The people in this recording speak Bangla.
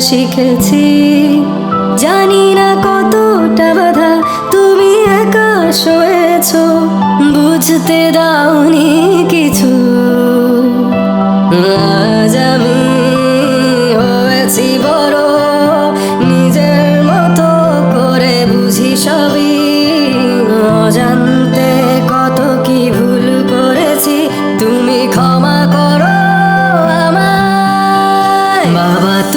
শিখেছি। জানি না কতটা বাধা তুমি একা শোয়েছ বুঝতে দাওনি।